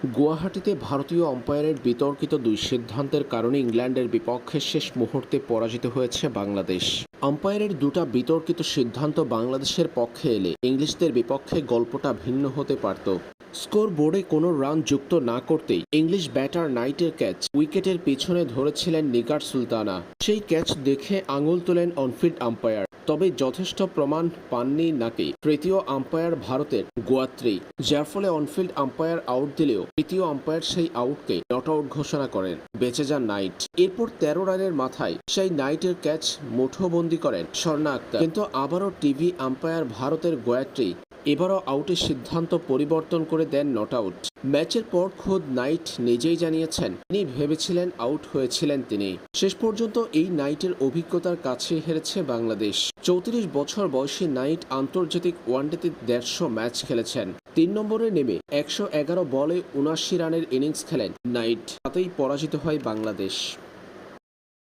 গুয়াহাটিতে ভারতীয় আম্পায়ারের বিতর্কিত দুই সিদ্ধান্তের কারণে ইংল্যান্ডের বিপক্ষে শেষ মুহূর্তে পরাজিত হয়েছে বাংলাদেশ। আম্পায়ারের দুটা বিতর্কিত সিদ্ধান্ত বাংলাদেশের পক্ষে এলে ইংলিশদের বিপক্ষে গল্পটা ভিন্ন হতে পারত। স্কোর বোর্ডে কোনো রান যুক্ত না করতেই ইংলিশ ব্যাটার নাইটের ক্যাচ উইকেটের পিছনে ধরেছিলেন নিকার সুলতানা। সেই ক্যাচ দেখে আঙুল তোলেন অনফিল্ড আম্পায়ার। তবে যথেষ্ট প্রমাণ পাননি নাকি তৃতীয় আম্পায়ার ভারতের গোয়াত্রী, যার ফলে অনফিল্ড আম্পায়ার আউট দিলেও তৃতীয় আম্পায়ার সেই আউটকে নট আউট ঘোষণা করেন বেঁচে যান নাইট। এরপর তেরো রানের মাথায় সেই নাইটের ক্যাচ মুঠোবন্দি করেন স্বর্ণা আক্তার। কিন্তু আবারও টিভি আম্পায়ার ভারতের গোয়াত্রী এবারও আউটের সিদ্ধান্ত পরিবর্তন করে দেন নট আউট। ম্যাচের পর খোদ নাইট নিজেই জানিয়েছেন, তিনি ভেবেছিলেন আউট হয়েছিলেন তিনি। শেষ পর্যন্ত এই নাইটের অভিজ্ঞতার কাছে হেরেছে বাংলাদেশ। চৌত্রিশ বছর বয়সী নাইট আন্তর্জাতিক ওয়ানডেতে দেড়শো ম্যাচ খেলেছেন। তিন নম্বরে নেমে একশো এগারো বলে উনাশি রানের ইনিংস খেলেন নাইট। তাতেই পরাজিত হয় বাংলাদেশ।